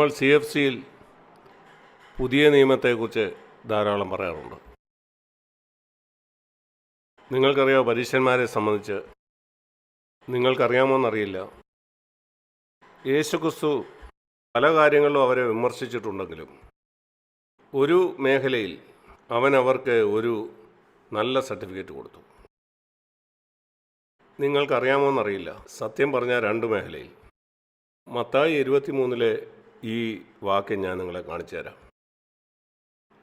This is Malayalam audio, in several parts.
നമ്മൾ സി എഫ് സിയിൽ പുതിയ നിയമത്തെക്കുറിച്ച് ധാരാളം പറയാറുണ്ട്. നിങ്ങൾക്കറിയാം പരീക്ഷന്മാരെ സംബന്ധിച്ച്? നിങ്ങൾക്കറിയാമോന്നറിയില്ല. യേശുക്രിസ്തു പല കാര്യങ്ങളിലും അവരെ വിമർശിച്ചിട്ടുണ്ടെങ്കിലും ഒരു മേഖലയിൽ അവൻ അവർക്ക് ഒരു നല്ല സർട്ടിഫിക്കറ്റ് കൊടുത്തു. നിങ്ങൾക്കറിയാമോന്നറിയില്ല. സത്യം പറഞ്ഞാൽ രണ്ട് മേഖലയിൽ. മത്തായി ഇരുപത്തിമൂന്നിലെ ഈ വാക്യം ഞാൻ നിങ്ങളെ കാണിച്ചു തരാം.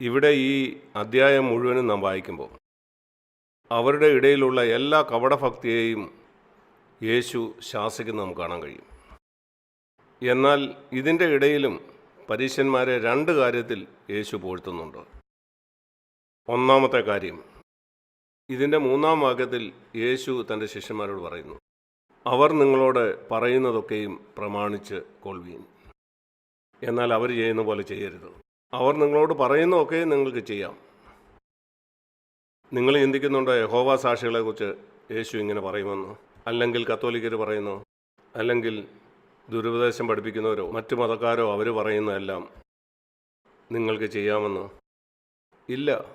ഇവിടെ ഈ അധ്യായം മുഴുവനും നാം വായിക്കുമ്പോൾ അവരുടെ ഇടയിലുള്ള എല്ലാ കപടഭക്തിയെയും യേശു ശാസിക്കുന്ന നമുക്ക് കാണാൻ കഴിയും. എന്നാൽ ഇതിന്റെ ഇടയിലും പരീശന്മാരെ രണ്ട് കാര്യത്തിൽ യേശു പോഴ്ത്തുന്നുണ്ട് ഒന്നാമത്തെ കാര്യം ഇതിന്റെ മൂന്നാം വാക്യത്തിൽ യേശു തന്റെ ശിഷ്യന്മാരോട് പറയുന്നു അവർ നിങ്ങളോട് പറയുന്നതൊക്കെയും പ്രമാണിച്ച് കൊള്ളുവീൻ. എന്നാൽ അവർ ചെയ്യുന്ന പോലെ ചെയ്യരുത്. അവർ നിങ്ങളോട് പറയുന്നതൊക്കെ നിങ്ങൾക്ക് ചെയ്യാം. നിങ്ങൾ ചിന്തിക്കുന്നുണ്ടോ യഹോവ സാക്ഷികളെക്കുറിച്ച് യേശു ഇങ്ങനെ പറയുമെന്ന്? അല്ലെങ്കിൽ കത്തോലിക്കർ പറയുന്നു? അല്ലെങ്കിൽ ദുരുപദേശം പഠിപ്പിക്കുന്നവരോ? മറ്റു മതക്കാരോ അവർ പറയുന്നതെല്ലാം നിങ്ങൾക്ക് ചെയ്യാമെന്ന്? ഇല്ല.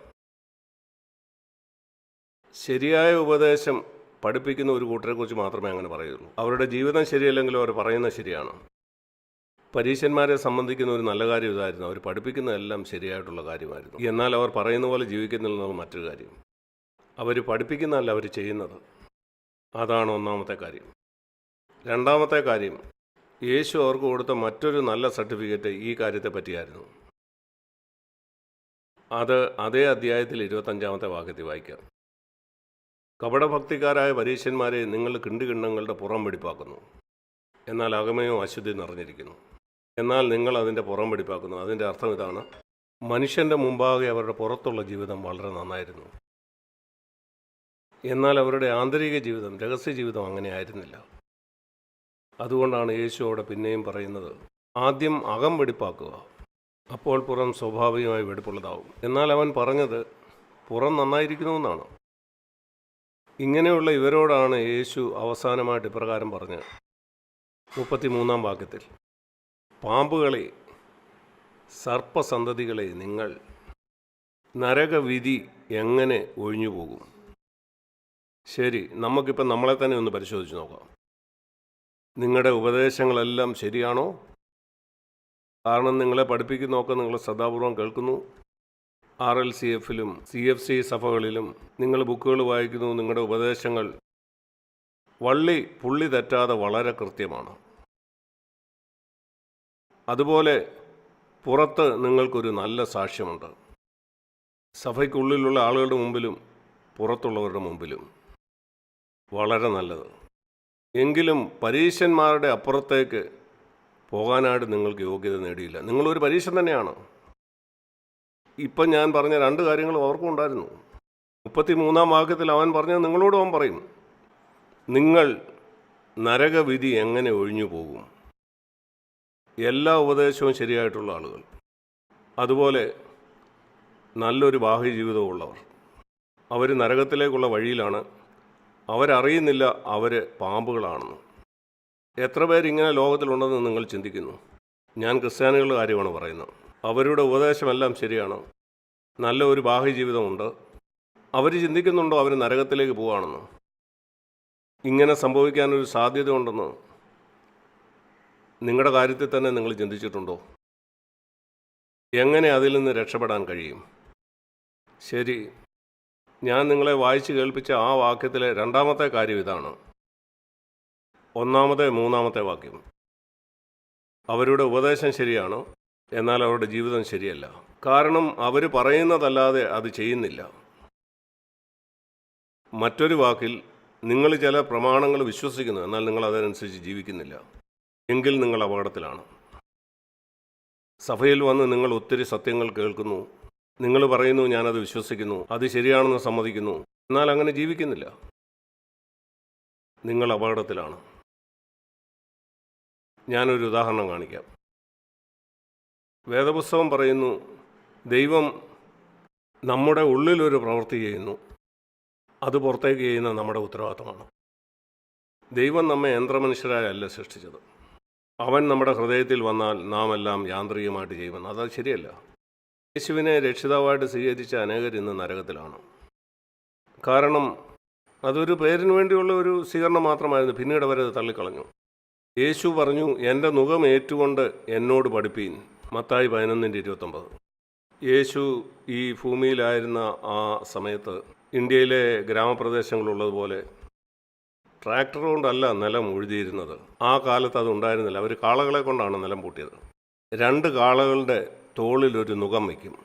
ശരിയായ ഉപദേശം പഠിപ്പിക്കുന്ന ഒരു കൂട്ടരെക്കുറിച്ച് മാത്രമേ അങ്ങനെ പറയുള്ളൂ. അവരുടെ ജീവിതം ശരിയല്ലെങ്കിലും അവർ പറയുന്നത് ശരിയാണ്. പരീശന്മാരെ സംബന്ധിക്കുന്ന ഒരു നല്ല കാര്യം ഇതായിരുന്നു. അവർ പഠിപ്പിക്കുന്നതെല്ലാം ശരിയായിട്ടുള്ള കാര്യമായിരുന്നു. എന്നാൽ അവർ പറയുന്ന പോലെ ജീവിക്കുന്നില്ലെന്നുള്ള മറ്റൊരു കാര്യം. അവർ പഠിപ്പിക്കുന്നതല്ല അവർ ചെയ്യുന്നത്. അതാണ് ഒന്നാമത്തെ കാര്യം. രണ്ടാമത്തെ കാര്യം യേശു അവർക്ക് കൊടുത്ത മറ്റൊരു നല്ല സർട്ടിഫിക്കറ്റ് ഈ കാര്യത്തെ പറ്റിയായിരുന്നു. അത് അതേ അധ്യായത്തിൽ ഇരുപത്തഞ്ചാമത്തെ വാക്യത്തിൽ വായിക്കാം. കപടഭക്തിക്കാരായ പരീക്ഷന്മാരെ നിങ്ങൾ കിണ്ടുകിണ്ണങ്ങളുടെ പുറം വെടിപ്പാക്കുന്നു. എന്നാൽ അകമയോ അശുദ്ധി നിറഞ്ഞിരിക്കുന്നു. എന്നാൽ നിങ്ങൾ അതിന്റെ പുറം പിടിപ്പാക്കുന്നു. അതിന്റെ അർത്ഥം ഇതാണ് മനുഷ്യന്റെ മുമ്പാകെ അവരുടെ പുറത്തുള്ള ജീവിതം വളരെ നന്നായിരുന്നു. എന്നാൽ അവരുടെ ആന്തരിക ജീവിതം രഹസ്യ ജീവിതം അങ്ങനെ ആയിരുന്നില്ല. അതുകൊണ്ടാണ് യേശു അവിടെ പിന്നെയും പറയുന്നത് ആദ്യം അകം വെടിപ്പാക്കുക അപ്പോൾ പുറം സ്വാഭാവികമായി വെടിപ്പുള്ളതാവും. എന്നാൽ അവൻ പറഞ്ഞത് പുറം നന്നായിരിക്കുന്നുവെന്നാണ് ഇങ്ങനെയുള്ള ഇവരോടാണ് യേശു അവസാനമായിട്ട് ഇപ്രകാരം പറഞ്ഞത്. മുപ്പത്തിമൂന്നാം വാക്യത്തിൽ പാമ്പുകളെ സർപ്പസന്തതികളെ നിങ്ങൾ നരകവിധി എങ്ങനെ ഒഴിഞ്ഞു പോകും? ശരി നമുക്കിപ്പോൾ നമ്മളെ തന്നെ ഒന്ന് പരിശോധിച്ച് നോക്കാം. നിങ്ങളുടെ ഉപദേശങ്ങളെല്ലാം ശരിയാണോ? കാരണം നിങ്ങളെ പഠിപ്പിക്കുന്നതൊക്കെ നിങ്ങൾ ശ്രദ്ധാപൂർവം കേൾക്കുന്നു. ആർ എൽ സി എഫിലും സി എഫ് സി സഭകളിലും നിങ്ങൾ ബുക്കുകൾ വായിക്കുന്നു. നിങ്ങളുടെ ഉപദേശങ്ങൾ വള്ളി പുള്ളി തെറ്റാതെ വളരെ കൃത്യമാണ്. അതുപോലെ പുറത്ത് നിങ്ങൾക്കൊരു നല്ല സാക്ഷ്യമുണ്ട്. സഭയ്ക്കുള്ളിലുള്ള ആളുകളുടെ മുമ്പിലും പുറത്തുള്ളവരുടെ മുമ്പിലും. വളരെ നല്ലത്. എങ്കിലും പരീശന്മാരുടെ അപ്പുറത്തേക്ക് പോകാനായിട്ട് നിങ്ങൾക്ക് യോഗ്യത നേടിയില്ല. നിങ്ങളൊരു പരീക്ഷൻ തന്നെയാണ്. ഇപ്പം ഞാൻ പറഞ്ഞ രണ്ട് കാര്യങ്ങളും അവർക്കും ഉണ്ടായിരുന്നു. മുപ്പത്തി മൂന്നാം വാക്യത്തിൽ അവൻ പറഞ്ഞത് നിങ്ങളോടും അവൻ പറയും നിങ്ങൾ നരകവിധി എങ്ങനെ ഒഴിഞ്ഞു പോകും എല്ലാ ഉപദേശവും ശരിയായിട്ടുള്ള ആളുകൾ. അതുപോലെ നല്ലൊരു ബാഹ്യ ജീവിതമുള്ളവർ അവർ നരകത്തിലേക്കുള്ള വഴിയിലാണ്. അവരറിയുന്നില്ല അവർ പാമ്പുകളാണെന്ന്. എത്ര പേരിങ്ങനെ ലോകത്തിലുണ്ടെന്ന് നിങ്ങൾ ചിന്തിക്കുന്നു? ഞാൻ ക്രിസ്ത്യാനികളുടെ കാര്യമാണ് പറയുന്നത്. അവരുടെ ഉപദേശമെല്ലാം ശരിയാണ്. നല്ല ഒരു ബാഹ്യ ജീവിതമുണ്ട്. അവർ ചിന്തിക്കുന്നുണ്ടോ അവർ നരകത്തിലേക്ക് പോവുകയാണെന്ന് ഇങ്ങനെ സംഭവിക്കാനൊരു സാധ്യതയുണ്ടെന്ന്? നിങ്ങളുടെ കാര്യത്തിൽ തന്നെ നിങ്ങൾ ചിന്തിച്ചിട്ടുണ്ടോ? എങ്ങനെ അതിൽ നിന്ന് രക്ഷപ്പെടാൻ കഴിയും? ശരി. ഞാൻ നിങ്ങളെ വായിച്ച് കേൾപ്പിച്ച ആ വാക്യത്തിലെ രണ്ടാമത്തെ കാര്യം ഇതാണ്. ഒന്നാമത്തെ മൂന്നാമത്തെ വാക്യം. അവരുടെ ഉപദേശം ശരിയാണ്? എന്നാൽ അവരുടെ ജീവിതം ശരിയല്ല. കാരണം അവർ പറയുന്നതല്ലാതെ അത് ചെയ്യുന്നില്ല. മറ്റൊരു വാക്കിൽ നിങ്ങൾ ചില പ്രമാണങ്ങൾ വിശ്വസിക്കുന്നു. എന്നാൽ നിങ്ങൾ അതനുസരിച്ച് ജീവിക്കുന്നില്ല. എങ്കിൽ നിങ്ങൾ അപകടത്തിലാണ്. സഭയിൽ വന്ന് നിങ്ങൾ ഒത്തിരി സത്യങ്ങൾ കേൾക്കുന്നു. നിങ്ങൾ പറയുന്നു ഞാനത് വിശ്വസിക്കുന്നു. അത് ശരിയാണെന്ന് സമ്മതിക്കുന്നു. എന്നാൽ അങ്ങനെ ജീവിക്കുന്നില്ല. നിങ്ങൾ അപകടത്തിലാണ്. ഞാനൊരു ഉദാഹരണം കാണിക്കാം. വേദപുസ്തകം പറയുന്നു ദൈവം നമ്മുടെ ഉള്ളിലൊരു പ്രവൃത്തി ചെയ്യുന്നു. അത് പുറത്തേക്ക് ചെയ്യുന്ന നമ്മുടെ ഉത്തരവാദിത്തമാണ്. ദൈവം നമ്മെ യന്ത്രമനുഷ്യരായല്ല സൃഷ്ടിച്ചത്. അവൻ നമ്മുടെ ഹൃദയത്തിൽ വന്നാൽ നാം എല്ലാം യാന്ത്രികമായിട്ട് ചെയ്യുമെന്ന്. അത് ശരിയല്ല. യേശുവിനെ രക്ഷിതാവായിട്ട് സ്വീകരിച്ച അനേകർ ഇന്ന് നരകത്തിലാണ്. കാരണം അതൊരു പേരിന് വേണ്ടിയുള്ള ഒരു സ്വീകരണം മാത്രമായിരുന്നു. പിന്നീട് അവരത് തള്ളിക്കളഞ്ഞു. യേശു പറഞ്ഞു എന്റെ മുഖം ഏറ്റുകൊണ്ട് എന്നോട് പഠിപ്പീൻ. മത്തായി പതിനൊന്നിന്റെ ഇരുപത്തൊമ്പത്. യേശു ഈ ഭൂമിയിലായിരുന്ന ആ സമയത്ത് ഇന്ത്യയിലെ ഗ്രാമപ്രദേശങ്ങളുള്ളതുപോലെ ട്രാക്ടർ കൊണ്ടല്ല നിലം ഉഴുതിയിരുന്നത്. ആ കാലത്ത് അത് ഉണ്ടായിരുന്നില്ല. അവർ കാളകളെ കൊണ്ടാണ് നിലം പൂട്ടിയത്. രണ്ട് കാളകളുടെ തോളിൽ ഒരു നുകം വയ്ക്കും.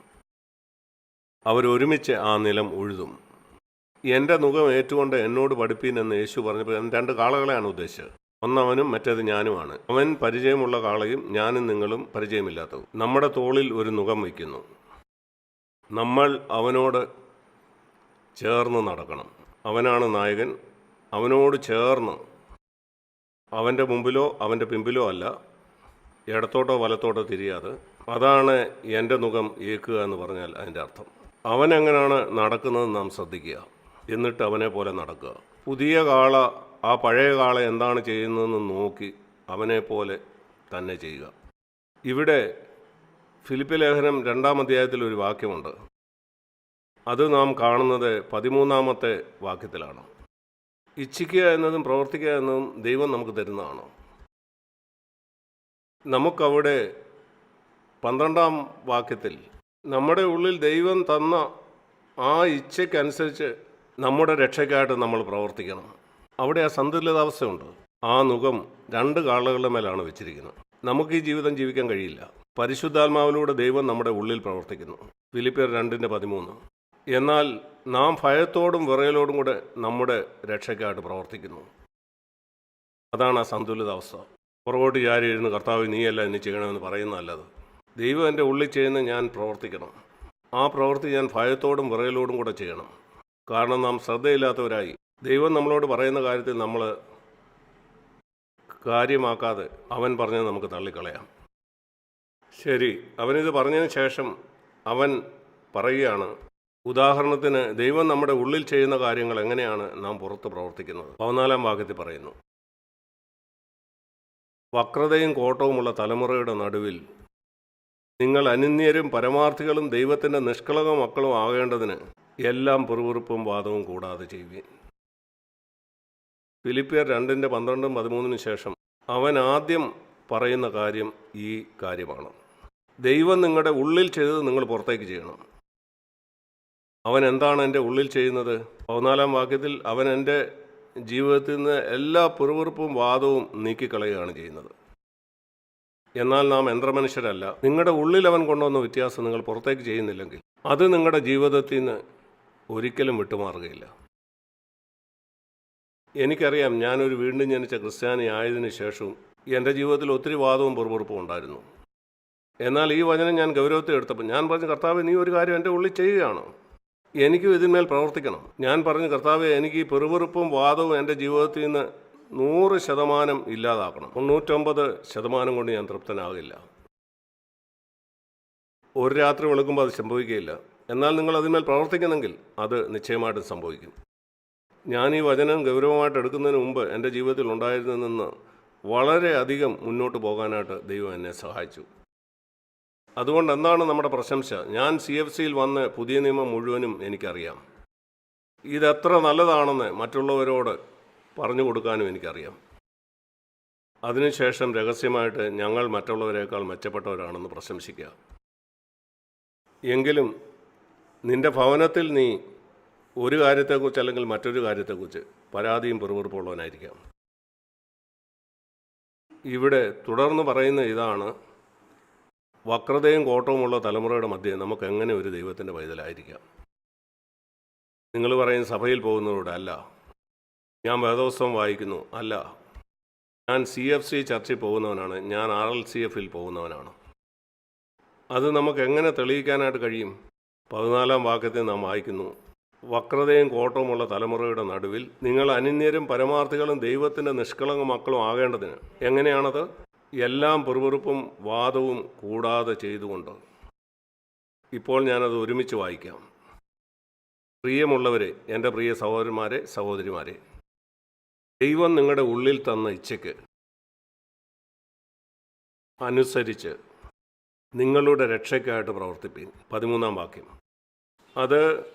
അവരൊരുമിച്ച് ആ നിലം ഉഴുതും. എന്റെ നുഖം ഏറ്റുകൊണ്ട് എന്നോട് പഠിപ്പീൻ എന്ന് യേശു പറഞ്ഞപ്പോൾ രണ്ട് കാളകളെയാണ് ഉദ്ദേശിച്ചത്. ഒന്നവനും മറ്റേത് ഞാനുമാണ്. അവൻ പരിചയമുള്ള കാളയും ഞാനും നിങ്ങളും പരിചയമില്ലാത്തതും നമ്മുടെ തോളിൽ ഒരു നുഖം വയ്ക്കുന്നു. നമ്മൾ അവനോട് ചേർന്ന് നടക്കണം. അവനാണ് നായകൻ അവനോട് ചേർന്ന് അവന്റെ മുമ്പിലോ അവന്റെ പിമ്പിലോ അല്ല ഇടത്തോട്ടോ വലത്തോട്ടോ തിരിയാതെ അതാണ് എന്റെ മുഖം ഏക്കുക എന്ന് പറഞ്ഞാൽ അതിന്റെ അർത്ഥം. അവൻ എങ്ങനെയാണ് നടക്കുന്നത് നാം ശ്രദ്ധിക്കുക. എന്നിട്ട് അവനെ പോലെ നടക്കുക. പുതിയ കാള ആ പഴയ കാള എന്താണ് ചെയ്യുന്നതെന്ന് നോക്കി അവനെ പോലെ തന്നെ ചെയ്യുക. ഇവിടെ ഫിലിപ്പ് ലേഖനം രണ്ടാം അധ്യായത്തിൽ ഒരു വാക്യമുണ്ട്. അത് നാം കാണുന്നത് പതിമൂന്നാമത്തെ വാക്യത്തിലാണ്. ഇച്ഛിക്കുക എന്നതും പ്രവർത്തിക്കുക എന്നതും ദൈവം നമുക്ക് തരുന്നതാണ്? നമുക്കവിടെ പന്ത്രണ്ടാം വാക്യത്തിൽ നമ്മുടെ ഉള്ളിൽ ദൈവം തന്ന ആ ഇച്ഛയ്ക്കനുസരിച്ച് നമ്മുടെ രക്ഷയ്ക്കായിട്ട് നമ്മൾ പ്രവർത്തിക്കണം. അവിടെ ആ സന്തുലിതാവസ്ഥയുണ്ട്. ആ മുഖം രണ്ട് കാളുകളുടെ മേലാണ് വെച്ചിരിക്കുന്നത്. നമുക്ക് ഈ ജീവിതം ജീവിക്കാൻ കഴിയില്ല. പരിശുദ്ധാത്മാവിലൂടെ ദൈവം നമ്മുടെ ഉള്ളിൽ പ്രവർത്തിക്കുന്നു. ഫിലിപ്പിയർ രണ്ടിന്റെ പതിമൂന്ന്. എന്നാൽ നാം ഭയത്തോടും വിറയലോടും കൂടെ നമ്മുടെ രക്ഷയ്ക്കായിട്ട് പ്രവർത്തിക്കുന്നു. അതാണ് ആ സന്തുലിതാവസ്ഥ പുറകോട്ട് ചാരി ഇരുന്ന് കർത്താവ് നീയല്ല എന്നെ ചെയ്യണമെന്ന് പറയുന്നതല്ലത് ദൈവം എന്റെ ഉള്ളിൽ ചെയ്യുന്ന ഞാൻ പ്രവർത്തിക്കണം. ആ പ്രവൃത്തി ഞാൻ ഭയത്തോടും വിറയലോടും കൂടെ ചെയ്യണം. കാരണം നാം ശ്രദ്ധയില്ലാത്തവരായി. ദൈവം നമ്മളോട് പറയുന്ന കാര്യത്തിൽ നമ്മൾ കാര്യമാക്കാതെ അവൻ പറഞ്ഞത് നമുക്ക് തള്ളിക്കളയാം. ശരി അവനിത് പറഞ്ഞതിന് ശേഷം അവൻ പറയുകയാണ് ഉദാഹരണത്തിന് ദൈവം നമ്മുടെ ഉള്ളിൽ ചെയ്യുന്ന കാര്യങ്ങൾ എങ്ങനെയാണ് നാം പുറത്ത് പ്രവർത്തിക്കുന്നത്? പതിനാലാം വാക്യത്തിൽ പറയുന്നു. വക്രതയും കോട്ടവുമുള്ള തലമുറയുടെ നടുവിൽ നിങ്ങൾ അനിന്യരും പരമാർത്ഥികളും ദൈവത്തിന്റെ നിഷ്കളങ്ക മക്കളും ആകേണ്ടതിന് എല്ലാം പെറുപെറുപ്പും വാദവും കൂടാതെ ചെയ്യുവിൻ. ഫിലിപ്പിയർ രണ്ടിന്റെ പന്ത്രണ്ടും പതിമൂന്നിന് ശേഷം അവൻ ആദ്യം പറയുന്ന കാര്യം ഈ കാര്യമാണ്. ദൈവം നിങ്ങളുടെ ഉള്ളിൽ ചെയ്തത് നിങ്ങൾ പുറത്തേക്ക് ചെയ്യണം. അവൻ എന്താണ് എന്റെ ഉള്ളിൽ ചെയ്യുന്നത്? പതിനാലാം വാക്യത്തിൽ അവൻ എന്റെ ജീവിതത്തിൽ നിന്ന് എല്ലാ പുറവെറുപ്പും വാദവും നീക്കിക്കളയുകയാണ് ചെയ്യുന്നത്. എന്നാൽ നാം യന്ത്രമനുഷ്യരല്ല. നിങ്ങളുടെ ഉള്ളിൽ അവൻ കൊണ്ടുവന്ന വ്യത്യാസം നിങ്ങൾ പുറത്തേക്ക് ചെയ്യുന്നില്ലെങ്കിൽ അത് നിങ്ങളുടെ ജീവിതത്തിൽ നിന്ന് ഒരിക്കലും വിട്ടുമാറുകയില്ല. എനിക്കറിയാം ഞാനൊരു വീണ്ടും ജനിച്ച ക്രിസ്ത്യാനി ആയതിനു ശേഷവും എന്റെ ജീവിതത്തിൽ ഒത്തിരി വാദവും പുറപുറപ്പും ഉണ്ടായിരുന്നു. എന്നാൽ ഈ വചനം ഞാൻ ഗൗരവത്തിൽ എടുത്തപ്പോൾ ഞാൻ പറഞ്ഞു കർത്താവ് നീ ഒരു കാര്യം എന്റെ ഉള്ളിൽ ചെയ്യുകയാണ്? എനിക്കും ഇതിന്മേൽ പ്രവർത്തിക്കണം. ഞാൻ പറഞ്ഞു കർത്താവ് എനിക്ക് ഈ പെറുപെറുപ്പും വാദവും എന്റെ ജീവിതത്തിൽ നിന്ന് നൂറ് ശതമാനം ഇല്ലാതാക്കണം. തൊണ്ണൂറ്റൊമ്പത് ശതമാനം കൊണ്ട് ഞാൻ തൃപ്തനാകില്ല. ഒരു രാത്രി വെളുക്കുമ്പോൾ അത് സംഭവിക്കുകയില്ല. എന്നാൽ നിങ്ങൾ അതിന്മേൽ പ്രവർത്തിക്കുന്നെങ്കിൽ അത് നിശ്ചയമായിട്ടും സംഭവിക്കും. ഞാൻ ഈ വചനം ഗൗരവമായിട്ട് എടുക്കുന്നതിന് മുമ്പ് എന്റെ ജീവിതത്തിൽ ഉണ്ടായിരുന്നതിൽ നിന്ന് വളരെയധികം മുന്നോട്ട് പോകാനായിട്ട് ദൈവം എന്നെ സഹായിച്ചു. അതുകൊണ്ട് എന്താണ് നമ്മുടെ പ്രശംസ? ഞാൻ സി എഫ് സിയിൽ വന്ന് പുതിയ നിയമം മുഴുവനും എനിക്കറിയാം. ഇതെത്ര നല്ലതാണെന്ന് മറ്റുള്ളവരോട് പറഞ്ഞു കൊടുക്കാനും എനിക്കറിയാം. അതിനുശേഷം രഹസ്യമായിട്ട് ഞങ്ങൾ മറ്റുള്ളവരെക്കാൾ മെച്ചപ്പെട്ടവരാണെന്ന് പ്രശംസിക്കുക എങ്കിലും നിന്റെ ഭവനത്തിൽ നീ ഒരു കാര്യത്തെക്കുറിച്ച് അല്ലെങ്കിൽ മറ്റൊരു കാര്യത്തെക്കുറിച്ച് പരാതിയും പെറുപെറുപ്പുള്ളവനായിരിക്കാം. ഇവിടെ തുടർന്ന് പറയുന്ന ഇതാണ് വക്രതയും കോട്ടവുമുള്ള തലമുറയുടെ മധ്യേ നമുക്ക് എങ്ങനെ ഒരു ദൈവത്തിന്റെ പൈതലായിരിക്കാം? നിങ്ങൾ പറയും സഭയിൽ പോകുന്നവരോട് അല്ല ഞാൻ വേദോത്സവം വായിക്കുന്നു. അല്ല. ഞാൻ സി എഫ് സി ചർച്ചിൽ പോകുന്നവനാണ്. ഞാൻ ആർ എൽ സി എഫിൽ പോകുന്നവനാണ്. അത് നമുക്ക് എങ്ങനെ തെളിയിക്കാനായിട്ട് കഴിയും? പതിനാലാം വാക്യത്തിൽ നാം വായിക്കുന്നു. വക്രതയും കോട്ടവുമുള്ള തലമുറയുടെ നടുവിൽ നിങ്ങൾ അനിന്യരും പരമാർത്ഥികളും ദൈവത്തിന്റെ നിഷ്കളങ്ക മക്കളും ആകേണ്ടതിന് എങ്ങനെയാണത്? എല്ലാം പെറുപെറുപ്പും വാദവും കൂടാതെ ചെയ്തുകൊണ്ട് ഇപ്പോൾ ഞാനത് ഒരുമിച്ച് വായിക്കാം. പ്രിയമുള്ളവരെ എന്റെ പ്രിയ സഹോദരന്മാരെ സഹോദരിമാരെ ദൈവം നിങ്ങളുടെ ഉള്ളിൽ തന്ന ഇച്ഛയ്ക്ക് അനുസരിച്ച് നിങ്ങളുടെ രക്ഷയ്ക്കായിട്ട് പ്രവർത്തിപ്പിൻ. പതിമൂന്നാം വാക്യം. അത്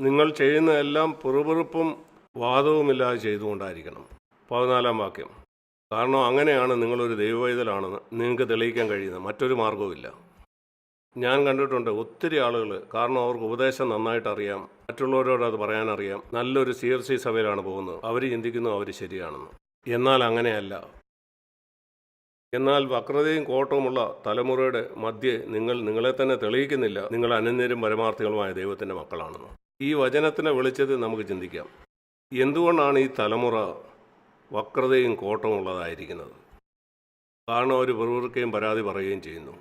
നിങ്ങൾ ചെയ്യുന്ന എല്ലാം പെറുപെറുപ്പും വാദവുമില്ലാതെ ചെയ്തുകൊണ്ടായിരിക്കണം. പതിനാലാം വാക്യം. കാരണം അങ്ങനെയാണ് നിങ്ങളൊരു ദൈവവൈതലാണെന്ന് നിങ്ങൾക്ക് തെളിയിക്കാൻ കഴിയുന്നത് മറ്റൊരു മാർഗവുമില്ല ഞാൻ കണ്ടിട്ടുണ്ട് ഒത്തിരി ആളുകൾ കാരണം അവർക്ക് ഉപദേശം നന്നായിട്ട് അറിയാം. മറ്റുള്ളവരോട് അത് പറയാനറിയാം നല്ലൊരു സി എഫ് സി സഭയിലാണ് പോകുന്നത്. അവർ ചിന്തിക്കുന്നു അവർ ശരിയാണെന്ന്. എന്നാൽ അങ്ങനെയല്ല. എന്നാൽ വക്രതയും കോട്ടവുമുള്ള തലമുറയുടെ മധ്യേ നിങ്ങൾ നിങ്ങളെ തന്നെ തെളിയിക്കുന്നില്ല. നിങ്ങൾ അനന്യരും പരമാർത്ഥികളുമായ ദൈവത്തിന്റെ മക്കളാണെന്ന്. ഈ വചനത്തിനെ വെളിച്ചത്തിൽ നമുക്ക് ചിന്തിക്കാം. എന്തുകൊണ്ടാണ് ഈ തലമുറ വക്രതയും കോട്ടവും ഉള്ളതായിരിക്കുന്നത്. കാരണം അവർ പിറുപിറുക്കുകയും പരാതി പറയുകയും ചെയ്യുന്നു.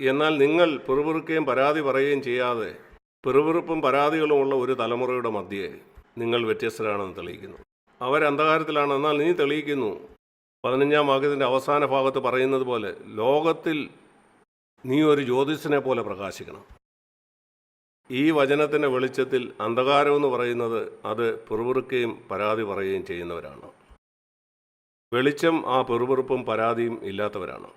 എന്നാൽ നിങ്ങൾ പിറുപിറുക്കുകയും പരാതി പറയുകയും ചെയ്യാതെ പിറുപിറുപ്പും പരാതികളുമുള്ള ഒരു തലമുറയുടെ മധ്യേ നിങ്ങൾ വ്യത്യസ്തരാണെന്ന് തെളിയിക്കുന്നു. അന്ധകാരത്തിലാണ്. എന്നാൽ നീ തെളിയിക്കുന്നു. പതിനഞ്ചാം വാക്യത്തിന്റെ അവസാന ഭാഗത്ത് പറയുന്നത് പോലെ ലോകത്തിൽ നീ ഒരു ജ്യോതിഷനെ പോലെ പ്രകാശിക്കണം. ഈ വചനത്തിന്റെ വെളിച്ചത്തിൽ അന്ധകാരമെന്ന് പറയുന്നത് അത് പിറുപിറുക്കുകയും പരാതി പറയുകയും ചെയ്യുന്നവരാണ്. വെളിച്ചം ആ പിറുപിറുപ്പും പരാതിയും ഇല്ലാത്തവരാണ്.